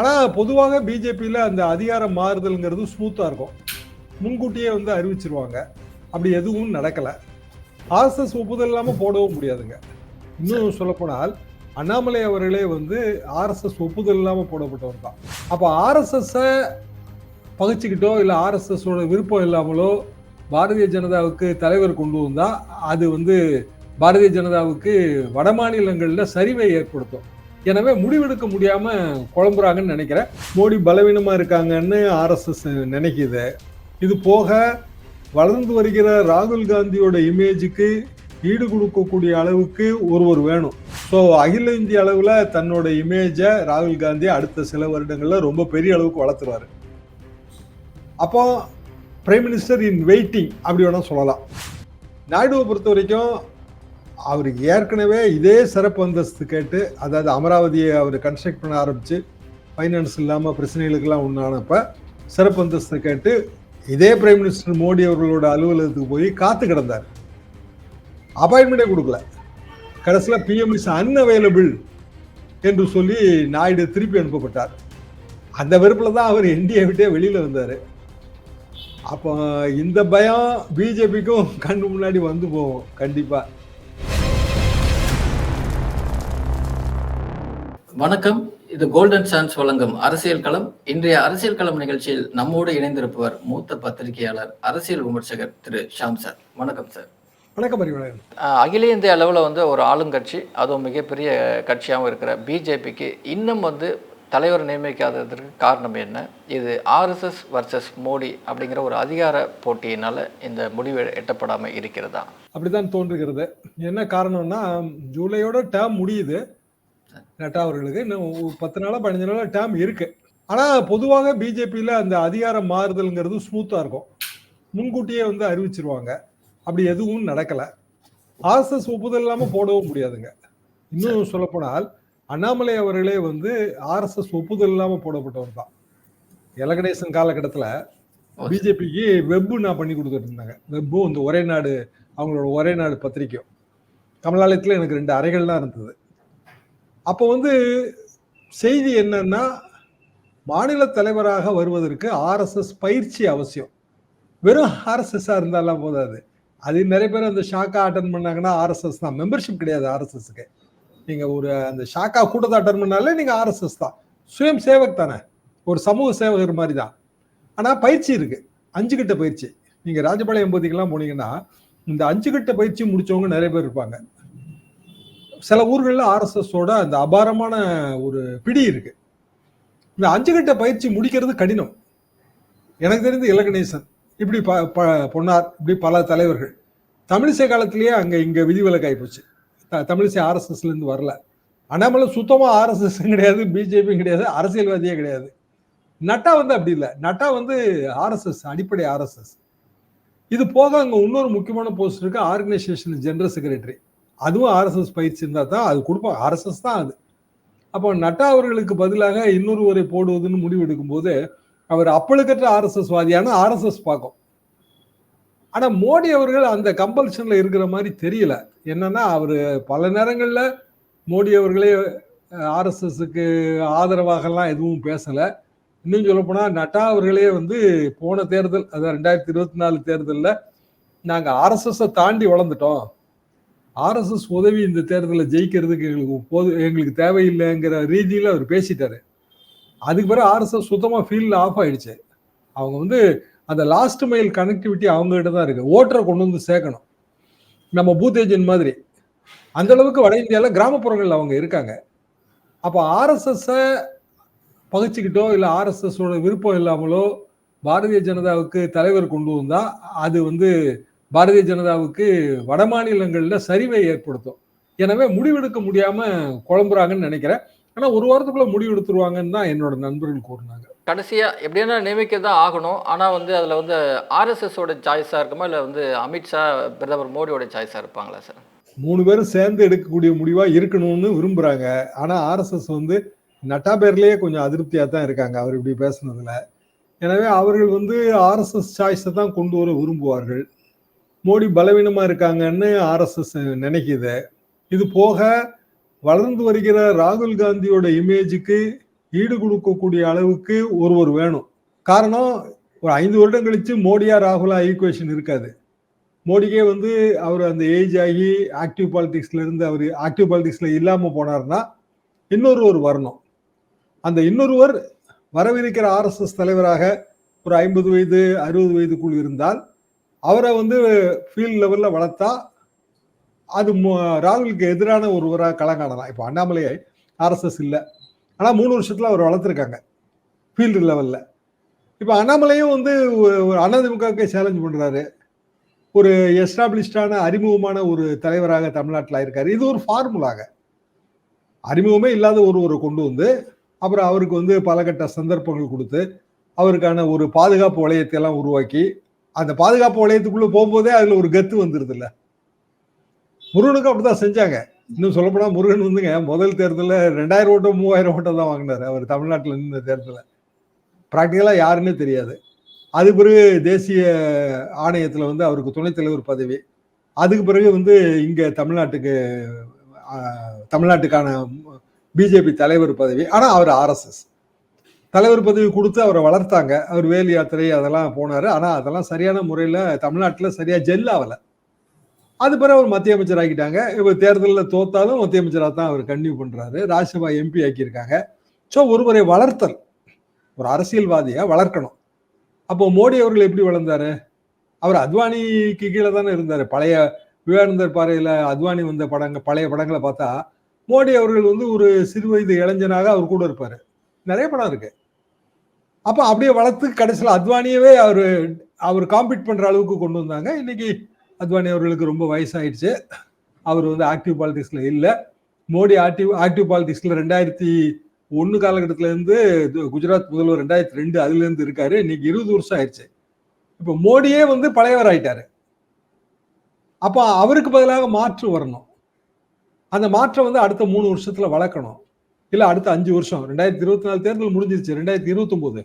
ஆனால் பொதுவாக பிஜேபியில் அந்த அதிகாரம் மாறுதல்ங்கிறது ஸ்மூத்தாக இருக்கும். முன்கூட்டியே வந்து அறிவிச்சிருவாங்க. அப்படி எதுவும் நடக்கல. ஆர்எஸ்எஸ் ஒப்புதல் இல்லாமல் போடவும் முடியாதுங்க. இன்னும் சொல்லப்போனால் அண்ணாமலை அவர்களே வந்து ஆர்எஸ்எஸ் ஒப்புதல் இல்லாமல் போடப்பட்டவர் தான். அப்போ ஆர்எஸ்எஸ்ஸை பகிச்சுக்கிட்டோ இல்லை ஆர்எஸ்எஸோட விருப்பம் இல்லாமலோ பாரதிய ஜனதாவுக்கு தலைவர் கொண்டு வந்தால் அது வந்து பாரதிய ஜனதாவுக்கு வட மாநிலங்களில் சரிவை ஏற்படுத்தும். எனவே முடிவெடுக்க முடியாம குழம்புறாங்கன்னு நினைக்கிறேன். மோடி பலவீனமா இருக்காங்கன்னு ஆர்எஸ்எஸ் நினைக்குது. இது போக வளர்ந்து வருகிற ராகுல் காந்தியோட இமேஜுக்கு ஈடு கொடுக்கக்கூடிய அளவுக்கு ஒருவர் வேணும். ஸோ அகில இந்திய அளவில் தன்னோட இமேஜை ராகுல் காந்தி அடுத்த சில வருடங்களில் ரொம்ப பெரிய அளவுக்கு வளர்த்துருவாரு. அப்போ பிரைம் மினிஸ்டர் இன் வெயிட்டிங் அப்படி வேணால் சொல்லலாம். நாயுடுவை பொறுத்த வரைக்கும் அவருக்கு ஏற்கனவே இதே சிறப்பு அந்தஸ்து கேட்டு அதாவது அமராவதியை அவர் கன்ஸ்ட்ரக்ட் பண்ண ஆரம்பித்து ஃபைனான்ஸ் இல்லாமல் பிரச்சனைகளுக்கெல்லாம் உண்டானப்ப சிறப்பு அந்தஸ்து கேட்டு இதே பிரைம் மினிஸ்டர் மோடி அவர்களோட அலுவலகத்துக்கு போய் காத்து கிடந்தார். அப்பாயின்மெண்டே கொடுக்கல. கடைசியில் பிஎம் இஸ் அன்அவைலபிள் என்று சொல்லி நாயுடு திருப்பி அனுப்பப்பட்டார். அந்த வெறுப்பில் தான் அவர் என்டிஏ விட்டே வெளியில் வந்தார் அப்போ இந்த பயம் பிஜேபிக்கும் கண்ணு முன்னாடி வந்து போகும் கண்டிப்பாக வணக்கம். இது கோல்டன் சான்ஸ் வழங்கும் அரசியல் களம். இன்றைய அரசியல் களம் நிகழ்ச்சியில் நம்மோடு இணைந்திருப்பவர் மூத்த பத்திரிகையாளர் அரசியல் விமர்சகர் திரு ஷாம் சார். வணக்கம் சார். வணக்கம் அகில இந்திய அளவில் வந்து ஒரு ஆளுங்கட்சி அதுவும் மிகப்பெரிய கட்சியாகவும் இருக்கிற பிஜேபிக்கு இன்னும் வந்து தலைவர் நியமிக்காததற்கு காரணம் என்ன? இது ஆர்எஸ்எஸ் வர்சஸ் மோடி அப்படிங்கிற ஒரு அதிகார போட்டியினால இந்த முடிவு எட்டப்படாமல் இருக்கிறதா? அப்படித்தான் தோன்றுகிறது. என்ன காரணம்னா ஜூலையோட டேர்ம் முடியுது. நட்டா அவர்களுக்கு. இன்னும் பத்து நாளா பதினஞ்சு நாளா டேர்ம் இருக்கு. ஆனா பொதுவாக பிஜேபியில அந்த அதிகாரம் மாறுதல்ங்கிறது ஸ்மூத்தா இருக்கும். முன்கூட்டியே வந்து அறிவிச்சிருவாங்க. அப்படி எதுவும் நடக்கல. ஆர்எஸ்எஸ் ஒப்புதல் இல்லாம போடவும் முடியாதுங்க. இன்னும் சொல்லப்போனால் அண்ணாமலை அவர்களே வந்து ஆர்எஸ்எஸ் ஒப்புதல் இல்லாம போடப்பட்டவர் தான். எலகணேசன் காலகட்டத்துல பிஜேபிக்கு வெப்பு நான் பண்ணி கொடுத்துட்டு இருந்தாங்க. வெப்பும் இந்த ஒரே நாடு அவங்களோட ஒரே நாடு பத்திரிக்கையும் கமலாலயத்தில் எனக்கு ரெண்டு அறைகள் தான் இருந்தது. அப்போ வந்து செய்தி என்னன்னா மாநில தலைவராக வருவதற்கு ஆர்எஸ்எஸ் பயிற்சி அவசியம். வெறும் ஆர்எஸ்எஸ்ஸாக இருந்தாலாம் போதாது. அது நிறைய பேர் அந்த ஷாக்கா அட்டன் பண்ணாங்கன்னா ஆர்எஸ்எஸ் தான். மெம்பர்ஷிப் கிடையாது ஆர்எஸ்எஸ்க்கு நீங்கள் ஒரு அந்த ஷாக்கா கூட்டத்தை அட்டன் பண்ணாலே நீங்கள் ஆர்எஸ்எஸ் தான். சுயம் சேவக் தானே. ஒரு சமூக சேவகர் மாதிரி தான். ஆனால் பயிற்சி இருக்குது அஞ்சு கிட்ட பயிற்சி. நீங்கள் ராஜபாளையம் பகுதிக்கெல்லாம் போனீங்கன்னா இந்த அஞ்சு கிட்ட பயிற்சி முடிச்சவங்க நிறைய பேர் இருப்பாங்க. சில ஊர்களில் ஆர்எஸ்எஸோட அந்த அபாரமான ஒரு பிடி இருக்கு. இந்த அஞ்சு கட்ட பயிற்சி முடிக்கிறது கடினம். எனக்கு தெரிந்து இலகணேசன் இப்படி ப ப- பொன்னார் இப்படி பல தலைவர்கள். தமிழிசை காலத்திலேயே அங்கே இங்கே விதிவிலக்காய் போச்சு. த தமிழிசை ஆர்எஸ்எஸ்லேருந்து வரல. அண்ணாமலை சுத்தமாக ஆர்எஸ்எஸ் கிடையாது பிஜேபி கிடையாது அரசியல்வாதியே கிடையாது. நட்டா வந்து அப்படி இல்லை. நட்டா வந்து ஆர்எஸ்எஸ் அடிப்படை ஆர்எஸ்எஸ். இது போக அங்கே இன்னொரு முக்கியமான போஸ்ட் இருக்கு ஆர்கனைசேஷன் ஜெனரல் செக்ரட்டரி அதுவும் ஆர்எஸ்எஸ் பயிற்சி இருந்தால் தான் அது கொடுப்பாங்க ஆர்எஸ்எஸ் தான் அது. அப்போ நட்டா அவர்களுக்கு பதிலாக இன்னொருவரை போடுவதுன்னு முடிவு எடுக்கும்போது அவர் அப்பழுக்கற்ற ஆர்எஸ்எஸ் வாதியான ஆர்எஸ்எஸ் பார்க்கும். ஆனால் மோடி அவர்கள் அந்த கம்பல்ஷனில் இருக்கிற மாதிரி தெரியல. என்னன்னா அவர் பல நேரங்களில் மோடி அவர்களே ஆர்எஸ்எஸ்க்கு ஆதரவாகலாம் எதுவும் பேசலை. இன்னும் சொல்லப்போனால் நட்டா அவர்களே வந்து போன தேர்தல் அதாவது ரெண்டாயிரத்தி இருபத்தி நாலு தேர்தலில் நாங்கள் ஆர்எஸ்எஸ்ஸை தாண்டி வளர்ந்துட்டோம். ஆர்எஸ்எஸ் உதவி இந்த தேர்தலில் ஜெயிக்கிறதுக்கு எங்களுக்கு போது எங்களுக்கு தேவையில்லைங்கிற ரீதியில் அவர் பேசிட்டாரு. அதுக்கு பிறகு ஆர்எஸ்எஸ் சுத்தமாக ஃபீல்டில் ஆஃப் ஆயிடுச்சு. அவங்க வந்து அந்த லாஸ்ட் மைல் கனெக்டிவிட்டி அவங்ககிட்ட தான் இருக்குது ஓட்டரை கொண்டு வந்து சேர்க்கணும். நம்ம பூத் ஏஜென்ட் மாதிரி. அந்த அளவுக்கு வட இந்தியாவில் கிராமப்புறங்களில் அவங்க இருக்காங்க. அப்போ ஆர்எஸ்எஸ்ஸை பகிச்சுக்கிட்டோ இல்லை ஆர்எஸ்எஸோட விருப்பம் இல்லாமலோ பாரதிய ஜனதாவுக்கு தலைவர் கொண்டு வந்தால் அது வந்து பாரதிய ஜனதாவுக்கு வட மாநிலங்களில் சரிவை ஏற்படுத்தும். எனவே முடிவெடுக்க முடியாம குழம்புறாங்கன்னு நினைக்கிறேன். ஆனா ஒரு வாரத்துக்குள்ள முடிவு எடுத்துருவாங்கன்னு தான் என்னோட நண்பர்கள் கூறினாங்க. கடைசியா எப்படின்னா நியமிக்க தான் ஆகணும். ஆனா வந்து அதுல வந்து ஆர்எஸ்எஸோட சாய்ஸா இருக்குமா? இல்ல வந்து அமித்ஷா பிரதமர் மோடியோட சாய்ஸா இருப்பாங்களா சார் மூணு பேரும் சேர்ந்து எடுக்கக்கூடிய முடிவா இருக்கணும்னு விரும்புறாங்க. ஆனா ஆர்எஸ்எஸ் வந்து நட்டா பேர்லயே கொஞ்சம் அதிருப்தியா தான் இருக்காங்க அவர் இப்படி பேசுனதுல. எனவே அவர்கள் வந்து ஆர்எஸ்எஸ் சாய்ஸை தான் கொண்டு வர விரும்புவார்கள். மோடி பலவீனமாக இருக்காங்கன்னு ஆர்எஸ்எஸ் நினைக்குது. இது போக வளர்ந்து வருகிற ராகுல் காந்தியோட இமேஜுக்கு ஈடு கொடுக்கக்கூடிய அளவுக்கு ஒருவர் வேணும். காரணம் ஒரு ஐந்து வருடம் கழிச்சு மோடியா ராகுலா ஈக்குவேஷன் இருக்காது. மோடிக்கே வந்து அவர் அந்த ஏஜ் ஆகி ஆக்டிவ் பாலிடிக்ஸ்ல இருந்து அவர் ஆக்டிவ் பாலிடிக்ஸ்ல இல்லாமல் போனார்னா இன்னொருவர் வரணும். அந்த இன்னொருவர் வரவிருக்கிற ஆர்எஸ்எஸ் தலைவராக ஒரு ஐம்பது வயது அறுபது வயதுக்குள் இருந்தால் அவரை வந்து ஃபீல்ட் லெவலில் வளர்த்தா அது ராகுலுக்கு எதிரான ஒருவராக களம் இப்போ அண்ணாமலையை ஆர்எஸ்எஸ் இல்லை. ஆனால் மூணு வருஷத்தில் அவர் வளர்த்துருக்காங்க ஃபீல்டு லெவலில் இப்போ அண்ணாமலையும் வந்து ஒரு அதிமுகவுக்கு சேலஞ்ச் பண்ணுறாரு ஒரு எஸ்டாப்ளிஷ்டான அறிமுகமான ஒரு தலைவராக தமிழ்நாட்டில் இருக்கார் இது ஒரு ஃபார்முலாக அறிமுகமே இல்லாத ஒருவரை கொண்டு வந்து அப்புறம் அவருக்கு வந்து பலகட்ட சந்தர்ப்பங்கள் கொடுத்து அவருக்கான ஒரு பாதுகாப்பு வளையத்தை எல்லாம் உருவாக்கி அந்த பாதுகாப்பு வளையத்துக்குள்ள போகும்போதே அதுல ஒரு கத்து வந்துருது இல்ல முருகனுக்கும் அப்படிதான் செஞ்சாங்க. இன்னும் சொல்லப்போனா முருகன் வந்துங்க முதல் தேர்தலில் ரெண்டாயிரம் ஓட்டோ மூவாயிரம் ஓட்டோ தான் வாங்கினார். அவர் தமிழ்நாட்டில் இருந்த தேர்தலில். ப்ராக்டிக்கலாக யாருன்னே தெரியாது. அது பிறகு தேசிய ஆணையத்தில் வந்து அவருக்கு துணைத் தலைவர் பதவி. அதுக்கு பிறகு வந்து இங்கே தமிழ்நாட்டுக்கு தமிழ்நாட்டுக்கான பிஜேபி தலைவர் பதவி. ஆனால் அவர் ஆர்எஸ்எஸ் தலைவர் பதவி கொடுத்து அவரை வளர்த்தாங்க. அவர் வேலு யாத்திரை அதெல்லாம் போனார். ஆனால் அதெல்லாம் சரியான முறையில் தமிழ்நாட்டில் சரியாக ஜெல் ஆகலை. அது பிறகு அவர் மத்திய அமைச்சர் ஆக்கிட்டாங்க. இப்போ தேர்தலில் தோத்தாலும் மத்திய அமைச்சராக தான் அவர் கன்டினியூ பண்ணுறாரு ராஜ்யசபா எம்பி ஆக்கியிருக்காங்க. ஸோ ஒருவரை வளர்த்தல் ஒரு அரசியல்வாதியை வளர்க்கணும். அப்போ மோடி அவர்கள் எப்படி வளர்ந்தாரு? அவர் அத்வானிக்கு கீழே தானே இருந்தார். பழைய விவேகானந்தர் பாறையில் அத்வானி வந்த படங்கள் பழைய படங்களை பார்த்தா மோடி அவர்கள் வந்து ஒரு சிறு வயது இளைஞனாக அவர் கூட இருப்பார். நிறைய படம் இருக்குது அப்போ அப்படியே வளர்த்து கடைசியில் அத்வானியவே அவர் அவர் காம்பீட் பண்ணுற அளவுக்கு கொண்டு வந்தாங்க. இன்னைக்கு அத்வானி அவர்களுக்கு ரொம்ப வயசாயிடுச்சு. அவர் வந்து ஆக்டிவ் பாலிடிக்ஸ்ல இல்லை. மோடி ஆக்டிவ் ஆக்டிவ் பாலிடிக்ஸ்ல ரெண்டாயிரத்தி ஒன்று காலகட்டத்துல இருந்து குஜராத் முதல்வர் ரெண்டாயிரத்தி ரெண்டு அதுல இருந்து இருக்காரு. இன்னைக்கு இருபது வருஷம் ஆயிடுச்சு. இப்போ மோடியே வந்து பழையவர் ஆயிட்டாரு. அப்போ அவருக்கு பதிலாக மாற்று வரணும். அந்த மாற்றம் வந்து அடுத்த மூணு வருஷத்துல வளர்க்கணும். இல்ல அடுத்த அஞ்சு வருஷம். ரெண்டாயிரத்தி இருபத்தி நாலு தேர்தல் முடிஞ்சிருச்சு. ரெண்டாயிரத்தி இருபத்தி ஒன்பது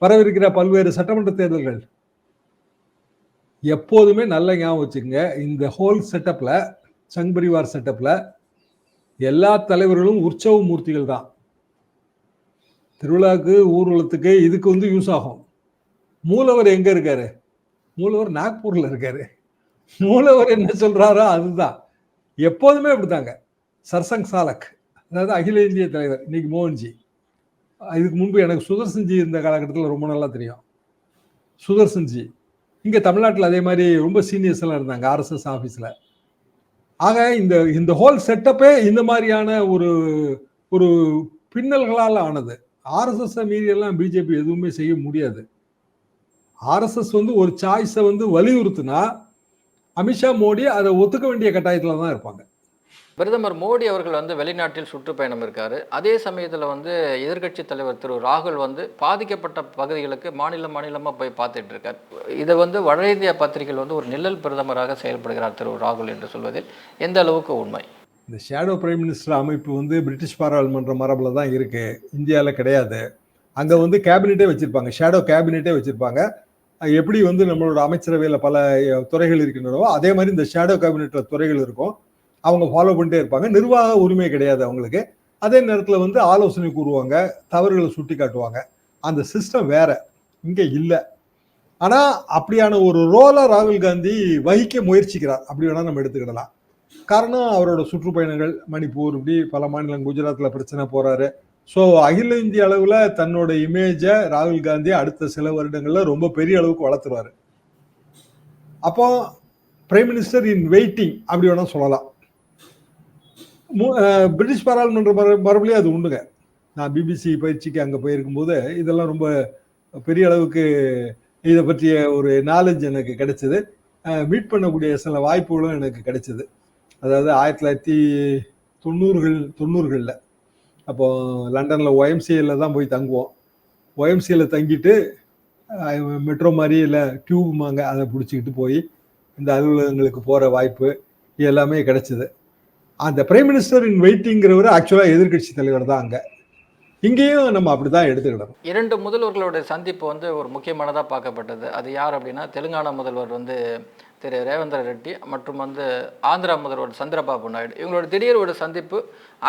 வரவிருக்கிற பல்வேறு சட்டமன்ற தேர்தல்கள். எப்போதுமே நல்ல ஞாபகம் வச்சுக்கோங்க இந்த ஹோல் செட்டப்பில் சங் பரிவார் செட்டப்பில் எல்லா தலைவர்களும் உற்சவ மூர்த்திகள் தான். திருவிழாக்கு ஊர்வலத்துக்கு இதுக்கு வந்து யூஸ் ஆகும். மூலவர் எங்கே இருக்காரு? மூலவர் நாக்பூரில் இருக்காரு. மூலவர் என்ன சொல்கிறாரோ அதுதான். எப்போதுமே அப்படித்தாங்க. சர்சங் சாலக் அதாவது அகில இந்திய தலைவர் இன்னைக்கு மோகன்ஜி. இதுக்கு முன்பு எனக்கு சுதர்சன்ஜி இருந்த காலகட்டத்தில் ரொம்ப நல்லா தெரியும். சுதர்சன்ஜி இங்கே தமிழ்நாட்டில் அதே மாதிரி ரொம்ப சீனியர்ஸ் எல்லாம் இருந்தாங்க ஆர்எஸ்எஸ் ஆஃபீஸில் ஆக இந்த இந்த ஹோல் செட்டப்பே இந்த மாதிரியான ஒரு ஒரு பின்னல்களால் ஆனது. ஆர்எஸ்எஸ் மீறியெல்லாம் பிஜேபி எதுவுமே செய்ய முடியாது. ஆர்எஸ்எஸ் வந்து ஒரு சாய்ஸை வந்து வலியுறுத்தினா அமித்ஷா மோடி அதை ஒத்துக்க வேண்டிய கட்டாயத்தில் தான் இருப்பாங்க. பிரதமர் மோடி அவர்கள் வந்து வெளிநாட்டில் சுற்றுப்பயணம் இருக்காரு. அதே சமயத்தில் வந்து எதிர்க்கட்சி தலைவர் திரு ராகுல் வந்து பாதிக்கப்பட்ட பகுதிகளுக்கு மாநில மாநிலமாக போய் பார்த்துட்டு இருக்கார் இதை வந்து வட இந்திய பத்திரிகையில் வந்து ஒரு நிழல் பிரதமராக செயல்படுகிறார் திரு ராகுல் என்று சொல்வதில் எந்த அளவுக்கு உண்மை? இந்த ஷேடோ பிரைம் மினிஸ்டர் அமைப்பு வந்து பிரிட்டிஷ் பாராளுமன்ற மரபில் தான் இருக்கு. இந்தியாவில் கிடையாது. அங்கே வந்து கேபினெட்டே வச்சிருப்பாங்க. ஷேடோ கேபினெட்டே வச்சிருப்பாங்க. அது எப்படி வந்து நம்மளோட அமைச்சரவையில் பல துறைகள் இருக்கின்றனவோ அதே மாதிரி இந்த ஷேடோ கேபினெட்ல துறைகள் இருக்கும். அவங்க ஃபாலோ பண்ணிட்டே இருப்பாங்க. நிர்வாக உரிமை கிடையாது அவங்களுக்கு. அதே நேரத்தில் வந்து ஆலோசனை கூறுவாங்க தவறுகளை சுட்டி காட்டுவாங்க அந்த சிஸ்டம் வேற. இங்கே இல்லை. ஆனால் அப்படியான ஒரு ரோலை ராகுல் காந்தி வகிக்க முயற்சிக்கிறார். அப்படி வேணால் நம்ம எடுத்துக்கிடலாம். காரணம் அவரோட சுற்றுப்பயணங்கள் மணிப்பூர் இப்படி பல மாநிலம் குஜராத்தில் பிரச்சனை போகிறாரு ஸோ அகில இந்திய அளவில் தன்னோட இமேஜை ராகுல் காந்தி அடுத்த சில வருடங்களில் ரொம்ப பெரிய அளவுக்கு வளர்த்துறாரு அப்போ பிரைம் மினிஸ்டர் இன் வெயிட்டிங் அப்படி வேணால் சொல்லலாம். பிரிட்டிஷ் பாராளுமன்ற மறுபடியும் அது உண்டுங்க. நான் பிபிசி பயிற்சிக்கு அங்கே போயிருக்கும்போது இதெல்லாம் ரொம்ப பெரிய அளவுக்கு இதை பற்றிய ஒரு நாலேஜ் எனக்கு கிடைச்சது. மீட் பண்ணக்கூடிய சில வாய்ப்புகளும் எனக்கு கிடைச்சது. அதாவது ஆயிரத்தி தொள்ளாயிரத்தி தொண்ணூறுகள் தொண்ணூறுகளில். அப்போ லண்டனில் ஒயம்சிஏல தான் போய் தங்குவோம். ஒயம்சிஏல தங்கிட்டு மெட்ரோ மாதிரி இல்லை டியூப்மாங்க அதை பிடிச்சிக்கிட்டு போய் இந்த அலுவலகங்களுக்கு போகிற வாய்ப்பு எல்லாமே கிடைச்சிது. அந்த பிரைம் மினிஸ்டர் இன் வெயிட்டிங்கிறவர் ஆக்சுவலாக எதிர்க்கட்சி தலைவர் தான் அங்கே. இங்கேயும் நம்ம அப்படி தான் எடுத்துக்கிடணும். இரண்டு முதல்வர்களுடைய சந்திப்பு வந்து ஒரு முக்கியமானதாக பார்க்கப்பட்டது. அது யார் அப்படின்னா தெலுங்கானா முதல்வர் வந்து திரு. ரேவந்திர ரெட்டி மற்றும் வந்து ஆந்திரா முதல்வர் சந்திரபாபு நாயுடு. இவங்களோட திடீர் ஒரு சந்திப்பு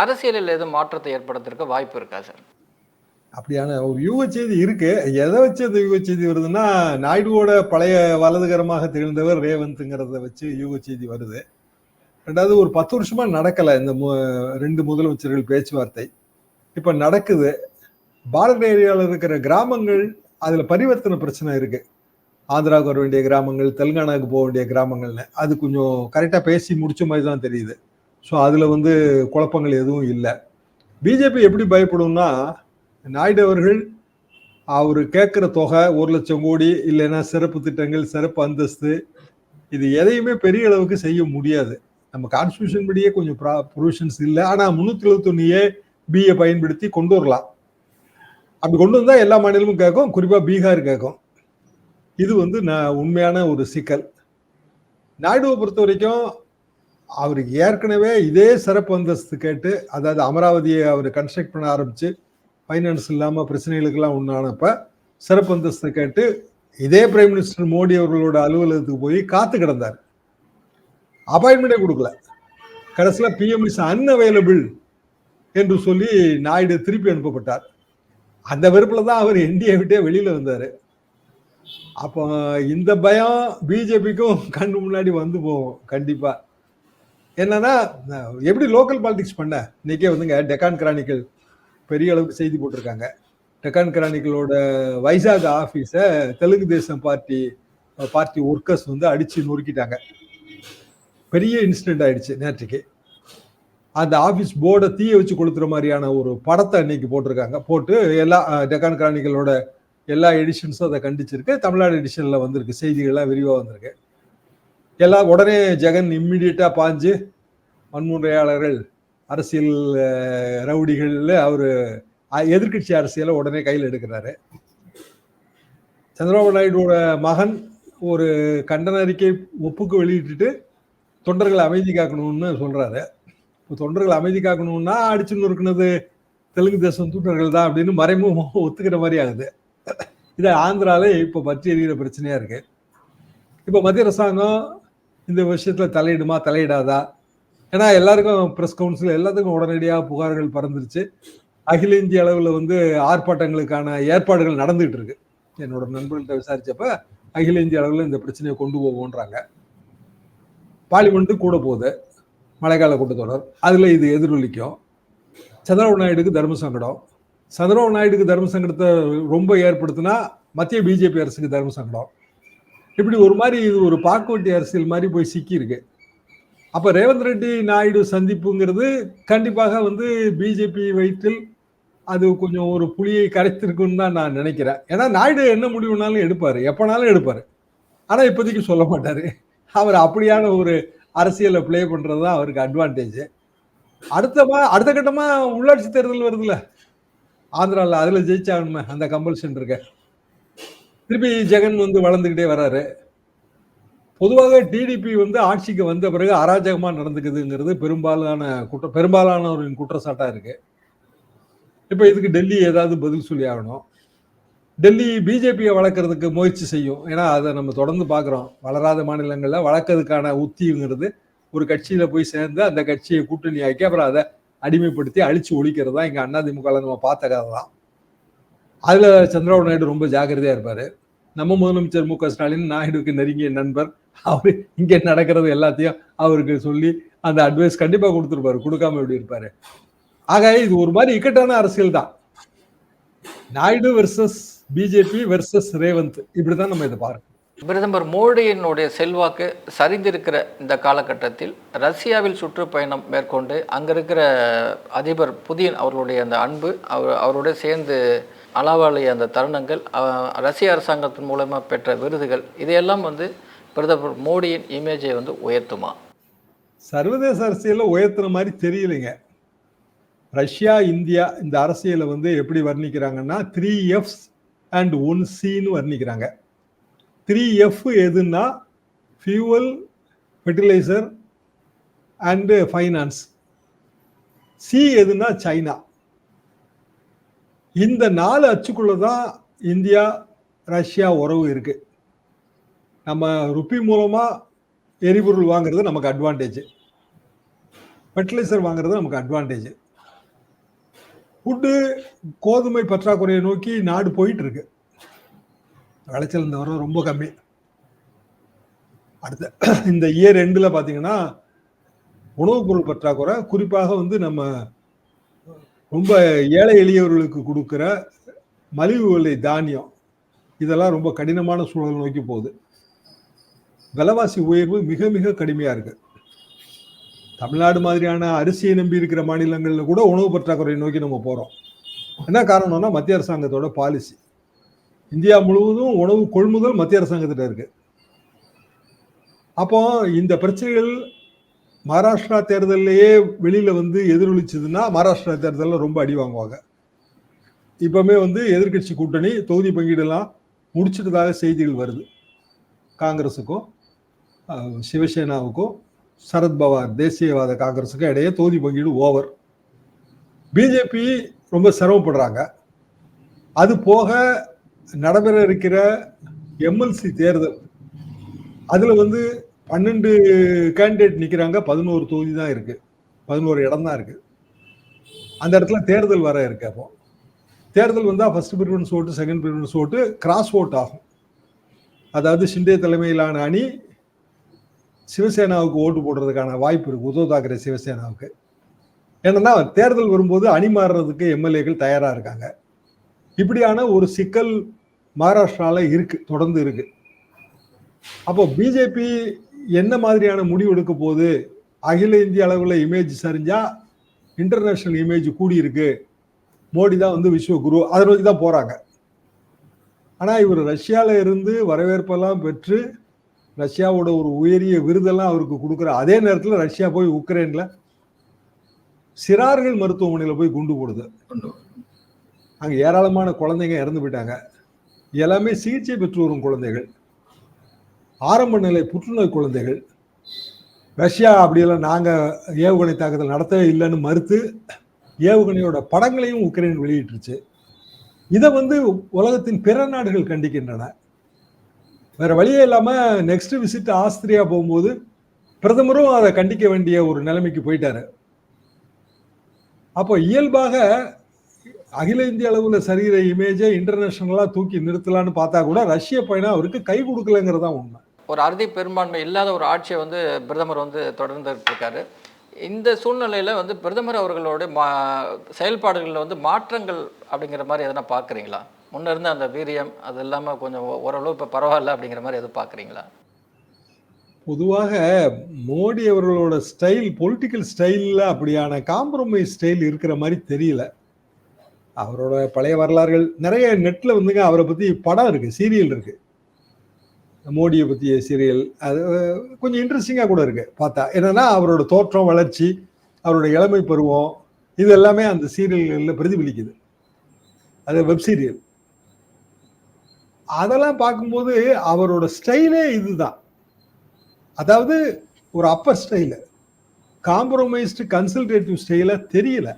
அரசியலில் எதுவும் மாற்றத்தை ஏற்படுத்துறதுக்கு வாய்ப்பு இருக்கா சார்? அப்படியான ஒரு யூக செய்தி இருக்கு. எதை வச்சு அந்த யூக செய்தி வருதுன்னா நாயுடுவோட பழைய வலதுகரமாக திகழ்ந்தவர் ரேவந்த்ங்கிறத வச்சு யூக செய்தி வருது. ரெண்டாவது ஒரு பத்து வருஷமா நடக்கலை இந்த மு- ரெண்டு முதலமைச்சர்கள் பேச்சுவார்த்தை. இப்ப நடக்குது. பாரத ஏரியாவில் இருக்கிற கிராமங்கள் அதுல பரிவர்த்தனை பிரச்சனை இருக்கு. ஆந்திராவுக்கு வர வேண்டிய கிராமங்கள் தெலுங்கானாவுக்கு போக வேண்டிய கிராமங்கள்னு. அது கொஞ்சம் கரெக்டாக பேசி முடிச்ச மாதிரி தான் தெரியுது. ஸோ அதில் வந்து குழப்பங்கள் எதுவும் இல்லை. பிஜேபி எப்படி பயப்படும்னா நாயுடு அவர்கள் அவர் கேட்குற தொகை ஒரு லட்சம் கோடி இல்லைன்னா சிறப்பு திட்டங்கள் சிறப்பு அந்தஸ்து இது எதையுமே பெரிய அளவுக்கு செய்ய முடியாது. நம்ம கான்ஸ்டியூஷன் படியே கொஞ்சம் ப்ரொவிஷன்ஸ் இல்லை. ஆனால் முந்நூற்றி எழுபத்தொன்னையே பிஏ பயன்படுத்தி கொண்டு வரலாம். அப்படி கொண்டு வந்தால் எல்லா மாநிலமும் கேட்கும். குறிப்பாக பீகார் கேட்கும். இது வந்து நான் உண்மையான ஒரு சிக்கல். நாயுடுவை பொறுத்த வரைக்கும் அவருக்கு ஏற்கனவே இதே சிறப்பு அந்தஸ்து கேட்டு அதாவது அமராவதியை அவர் கன்ஸ்ட்ரக்ட் பண்ண ஆரம்பித்து ஃபைனான்ஸ் இல்லாமல் பிரச்சனைகளுக்கெல்லாம் உண்டானப்ப சிறப்பு அந்தஸ்து கேட்டு இதே பிரைம் மினிஸ்டர் மோடி அவர்களோட அலுவலகத்துக்கு போய் காத்து கிடந்தார். அப்பாயின்மெண்டே கொடுக்கல. கடைசியில் பிஎம் இஸ் அன்அவைலபிள் என்று சொல்லி நாயுடு திருப்பி அனுப்பப்பட்டார். அந்த வெறுப்பில் தான் அவர் என்டிஏ விட்டே வெளியில் வந்தார் அப்போ இந்த பயம் பிஜேபிக்கும் கண்ணு முன்னாடி வந்து போகும் கண்டிப்பாக என்னன்னா எப்படி லோக்கல் பாலிடிக்ஸ் பண்ண? இன்னைக்கே வந்துங்க டெக்கான் கிரானிக்கல் பெரிய அளவுக்கு செய்தி போட்டிருக்காங்க. டெக்கான் கிரானிக்கலோட வைசாக் ஆஃபீஸை Telugu Desam party party workers வந்து அடித்து நொறுக்கிட்டாங்க. பெரிய இன்சிடென்ட் ஆயிடுச்சு நேற்றுக்கு. அந்த ஆஃபீஸ் போர்டை தீய வச்சு கொளுத்துற மாதிரியான ஒரு படத்தை அன்னைக்கு போட்டிருக்காங்க. போட்டு எல்லா டெக்கான் கிரானிக்கலோட எல்லா எடிஷன்ஸும் அதை கண்டிச்சிருக்கு. தமிழ்நாடு எடிஷனில் வந்திருக்கு. செய்திகள்லாம் விரிவாக வந்திருக்கு. எல்லாம் உடனே ஜெகன் இம்மிடியட்டாக பாஞ்சு வன்முறையாளர்கள் அரசியல் ரவுடிகளில் அவர் எதிர்கட்சி எதிர்க்கட்சி அரசியலை உடனே கையில் எடுக்கிறாரு. சந்திரபாபு நாயுடுவோட மகன் ஒரு கண்டன அறிக்கை ஒப்புக்கு வெளியிட்டுட்டு தொண்டர்களை அமைதி காக்கணும்னு சொல்றாரு. இப்போ தொண்டர்கள் அமைதி காக்கணும்னா அடிச்சு நொறுக்குனது தெலுங்கு தேசம் தொண்டர்கள் தான் அப்படின்னு மறைமுகமாக ஒத்துக்கிற மாதிரி ஆகுது. இது ஆந்திரால இப்போ பற்றி எறிகிற பிரச்சனையா இருக்கு. இப்போ மத்திய அரசாங்கம் இந்த விஷயத்துல தலையிடுமா தலையிடாதா? ஏன்னா எல்லாருக்கும் ப்ரெஸ் கவுன்சில் எல்லாத்துக்கும் உடனடியாக புகார்கள் பறந்துருச்சு. அகில இந்திய அளவில் வந்து ஆர்ப்பாட்டங்களுக்கான ஏற்பாடுகள் நடந்துகிட்டு இருக்கு. என்னோட நண்பர்கள்ட்ட விசாரிச்சப்ப அகில இந்திய அளவில் இந்த பிரச்சனையை கொண்டு போவோன்றாங்க. பார்லிமெண்ட்டு கூட போகுது. மழைக்கால கூட்டத்தொடர். அதில் இது எதிரொலிக்கும். சந்திரபாபு நாயுடுக்கு தர்ம சங்கடம். சந்திரபாபு நாயுடுக்கு தர்ம சங்கடத்தை ரொம்ப ஏற்படுத்தினா மத்திய பிஜேபி அரசுக்கு தர்ம சங்கடம். இப்படி ஒரு மாதிரி இது ஒரு பாக்குவட்டி அரசியல் மாதிரி போய் சிக்கியிருக்கு. அப்போ ரேவந்த் ரெட்டி நாயுடு சந்திப்புங்கிறது கண்டிப்பாக வந்து பிஜேபி வயிற்றில் அது கொஞ்சம் ஒரு புளியை கரைத்திருக்குன்னு தான் நான் நினைக்கிறேன். ஏன்னா நாயுடு என்ன முடிவுனாலும் எடுப்பார். எப்போனாலும் எடுப்பார். ஆனால் இப்போதைக்கு சொல்ல மாட்டார். அவர் அப்படியான ஒரு அரசியலை ப்ளே பண்றது தான் அவருக்கு அட்வான்டேஜ் அடுத்தமா அடுத்த கட்டமா உள்ளாட்சி தேர்தல் வருதுல்ல? ஆந்திராவில் அதில் ஜெயிச்சாகணுமே அந்த கம்பல்ஷன் இருக்க. திருப்பி ஜெகன் வந்து வளர்ந்துக்கிட்டே வராரு. பொதுவாக டிடிபி வந்து ஆட்சிக்கு வந்த பிறகு அராஜகமாக நடந்துக்குதுங்கிறது பெரும்பாலான குற்ற பெரும்பாலானவரின் குற்றச்சாட்டாக இருக்குது இப்போ இதுக்கு டெல்லி ஏதாவது பதில் சொல்லி ஆகணும். டெல்லி பிஜேபியை வளர்க்கறதுக்கு முயற்சி செய்யும். ஏன்னா அதை நம்ம தொடர்ந்து பார்க்குறோம். வளராத மாநிலங்களில் வளர்க்கறதுக்கான உத்திங்கிறது ஒரு கட்சியில் போய் சேர்ந்து அந்த கட்சியை கூட்டணி ஆக்கி அப்புறம் அதை அடிமைப்படுத்தி அழிச்சு ஒழிக்கிறது தான் இங்கே அதிமுக நம்ம பார்த்த கதை தான். அதில் சந்திரபாபு நாயுடு ரொம்ப ஜாக்கிரதையாக இருப்பார். நம்ம முதலமைச்சர் மு க ஸ்டாலின் நாயுடுக்கு நெருங்கிய நண்பர். அவர் இங்கே நடக்கிறது எல்லாத்தையும் அவருக்கு சொல்லி அந்த அட்வைஸ் கண்டிப்பாக கொடுத்துருப்பாரு. கொடுக்காம எப்படி இருப்பாரு? ஆக இது ஒரு மாதிரி இக்கட்டான அரசியல் தான். Naidu versus BJP versus Revanth இப்படிதான் நம்ம இதை பார்க்கணும். பிரதமர் மோடியினுடைய செல்வாக்கு சரிந்திருக்கிற இந்த காலகட்டத்தில் ரஷ்யாவில் சுற்றுப்பயணம் மேற்கொண்டு அங்கே இருக்கிற அதிபர் புதின் அவர்களுடைய அந்த அன்பு அவர் அவரோட சேர்ந்து அளவாளிய அந்த தருணங்கள் ரஷ்ய அரசாங்கத்தின் மூலமாக பெற்ற விருதுகள் இதையெல்லாம் வந்து பிரதமர் மோடியின் இமேஜை வந்து உயர்த்துமா? சர்வதேச அரசியல உயர்த்துற மாதிரி தெரியலைங்க. ரஷ்யா இந்தியா இந்த அரசியலை வந்து எப்படி வர்ணிக்கிறாங்கன்னா த்ரீ எஃப்ஸ் அண்ட் ஒன் சின்னு வர்ணிக்கிறாங்க. த்ரீ எஃப் எதுன்னா fuel fertiliser and finance C எதுன்னா சைனா. இந்த நாலு அச்சுக்குள்ள தான் இந்தியா ரஷ்யா உறவு இருக்கு. நம்ம ருப்பி மூலமாக எரிபொருள் வாங்குறது நமக்கு அட்வான்டேஜ் ஃபெர்டிலைசர் வாங்குறது நமக்கு அட்வான்டேஜ் ஃபுட்டு கோதுமை பற்றாக்குறையை நோக்கி நாடு போயிட்டு இருக்கு விளைச்சல் இந்த வருடம் ரொம்ப கம்மி. அடுத்த இந்த இயர் எண்டில் பார்த்தீங்கன்னா உணவுப் பொருள் பற்றாக்குறை குறிப்பாக வந்து நம்ம ரொம்ப ஏழை எளியவர்களுக்கு கொடுக்குற மலிவு விலை தானியம் இதெல்லாம் ரொம்ப கடினமான சூழல் நோக்கி போகுது. விலைவாசி உயர்வு மிக மிக கடுமையாக இருக்குது தமிழ்நாடு மாதிரியான அரிசியை நம்பி இருக்கிற மாநிலங்களில் கூட உணவு பற்றாக்குறை நோக்கி நம்ம போகிறோம் என்ன காரணம்னா மத்திய அரசாங்கத்தோட பாலிசி இந்தியா முழுவதும் உணவு கொள்முதல் மத்திய அரசாங்கத்திட்ட இருக்கு. அப்போ இந்த பிரச்சனைகள் மகாராஷ்டிரா தேர்தல்லையே வெளியில் வந்து எதிரொலிச்சதுன்னா மகாராஷ்டிரா தேர்தலில் ரொம்ப அடி வாங்குவாங்க. இப்போவுமே வந்து எதிர்க்கட்சி கூட்டணி தொகுதி பங்கீடெல்லாம் முடிச்சிட்டதாக செய்திகள் வருது. காங்கிரஸுக்கும் சிவசேனாவுக்கும் சரத்பவார் தேசியவாத காங்கிரஸுக்கு இடையே தொகுதி பங்கீடு ஓவர் பிஜேபி ரொம்ப சிரமப்படுறாங்க. அது போக நடைபெற இருக்கிற எம்எல்சி தேர்தல் அதில் வந்து பன்னெண்டு கேண்டிடேட் நிற்கிறாங்க பதினோரு தொகுதி தான் இருக்கு. பதினோரு இடம் தான் இருக்கு. அந்த இடத்துல தேர்தல் வர இருக்கு அப்போ. தேர்தல் வந்தால் first preference vote second preference vote cross vote ஆகும். அதாவது ஷிண்டே தலைமையிலான அணி சிவசேனாவுக்கு ஓட்டு போடுறதுக்கான வாய்ப்பு இருக்கு. உத்தவ் தாக்கரே சிவசேனாவுக்கு. ஏன்னா தேர்தல் வரும்போது அணி மாறுறதுக்கு எம்எல்ஏக்கள் தயாரா இருக்காங்க. இப்படியான ஒரு சிக்கல் மகாராஷ்டிராவில் இருக்கு தொடர்ந்து இருக்கு. அப்போ பிஜேபி என்ன மாதிரியான முடிவு எடுக்க போகுது? அகில இந்திய அளவில் இமேஜ் சரிஞ்சா இன்டர்நேஷனல் இமேஜ் கூடியிருக்கு. மோடி தான் வந்து விஸ்வகுரு அதை நோக்கி தான் போறாங்க. ஆனால் இவர் ரஷ்யாவில் இருந்து வரவேற்பெல்லாம் பெற்று ரஷ்யாவோட ஒரு உயரிய விருதெல்லாம் அவருக்கு கொடுக்குற அதே நேரத்தில் ரஷ்யா போய் உக்ரைன்ல சிறார்கள் மருத்துவமனையில போய் குண்டு போடுது. அங்க ஏராளமான குழந்தைங்க இறந்து போயிட்டாங்க. எல்லாமே சிகிச்சை பெற்று வரும் குழந்தைகள். ஆரம்ப நிலை புற்றுநோய் குழந்தைகள். ரஷ்யா அப்படியெல்லாம் நாங்க ஏவுகணை தாக்குதல் நடத்தவே இல்லைன்னு மறுத்து ஏவுகணையோட படங்களையும் உக்ரைன் வெளியிட்டுருச்சு. இதை வந்து உலகத்தின் பிற நாடுகள் கண்டிக்கின்றன. வேற வழியே இல்லாம நெக்ஸ்ட் விசிட் ஆஸ்திரியா போகும்போது பிரதமரும் அதை கண்டிக்க வேண்டிய ஒரு நிலைமைக்கு போயிட்டாரு. அப்போ இயல்பாக அகில இந்திய அளவில் சரிகிற இமேஜை இன்டர்நேஷனலாக தூக்கி நிறுத்தலாம்னு பார்த்தா கூட ரஷ்ய பயணம் அவருக்கு கை கொடுக்கலங்கிறது தான் உண்மை. ஒரு அறுதி பெரும்பான்மை இல்லாத ஒரு ஆட்சியை வந்து பிரதமர் வந்து தொடர்ந்துட்டு இருக்காரு. இந்த சூழ்நிலையில் வந்து பிரதமர் அவர்களோட மா செயல்பாடுகளில் வந்து மாற்றங்கள் அப்படிங்கிற மாதிரி எதனா பார்க்குறீங்களா? முன்ன இருந்த அந்த வீரியம் அது இல்லாமல் கொஞ்சம் ஓ- ஓரளவு இப்போ பரவாயில்ல அப்படிங்கிற மாதிரி எதுவும் பார்க்குறீங்களா பொதுவாக மோடி அவர்களோட ஸ்டைல் பொலிட்டிக்கல் ஸ்டைலில் அப்படியான காம்ப்ரமைஸ் ஸ்டைல் இருக்கிற மாதிரி தெரியல. அவரோட பழைய வரலாறுகள் நிறைய நெட்டில் வந்துங்க அவரை பற்றி படம் இருக்குது சீரியல் இருக்குது மோடியை பற்றிய சீரியல் அது கொஞ்சம் இன்ட்ரெஸ்டிங்காக கூட இருக்குது பார்த்தா. என்னன்னா அவரோட தோற்றம் வளர்ச்சி அவரோட இளமை பருவம் இது எல்லாமே அந்த சீரியல்களில் பிரதிபலிக்குது. அது வெப் சீரியல் அதெல்லாம் பார்க்கும்போது அவரோட ஸ்டைலே இதுதான். அதாவது ஒரு அப்பர் ஸ்டைலு காம்ப்ரமைஸ்டு கன்சல்டேட்டிவ் ஸ்டைல தெரியல.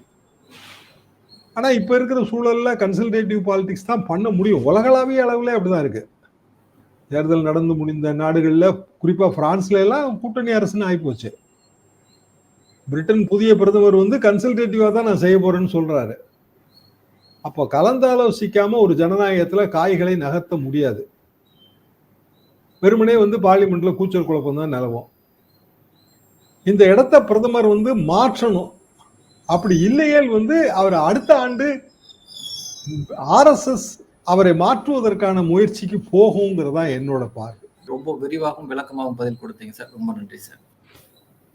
ஆனால் இப்போ இருக்கிற சூழலில் கன்சல்டேட்டிவ் பாலிடிக்ஸ் தான் பண்ண முடியும். உலகளாவிய அளவுல அப்படிதான் இருக்குது தேர்தல் நடந்து முடிந்த நாடுகளில் குறிப்பாக பிரான்ஸ்ல எல்லாம் கூட்டணி அரசுன்னு ஆகிப்போச்சு பிரிட்டன் புதிய பிரதமர் வந்து கன்சல்டேட்டிவாக தான் நான் செய்ய போகிறேன்னு சொல்கிறாரு அப்போ கலந்தாலோசிக்காம ஒரு ஜனநாயகத்துல காய்களை நகர்த்த முடியாது. வெறுமனே வந்து பார்லிமெண்ட்ல கூச்சல் குழப்பம் தான் நிலவும். இந்த இடத்த பிரதமர் வந்து மாற்றணும். அப்படி இல்லையேல் வந்து அவர் அடுத்த ஆண்டு ஆர்எஸ்எஸ் அவரை மாற்றுவதற்கான முயற்சிக்கு போகுங்கிறது தான் என்னோட பார்வை. ரொம்ப விரிவாகவும் விளக்கமாகவும் பதில் கொடுத்தீங்க சார். ரொம்ப நன்றி சார்.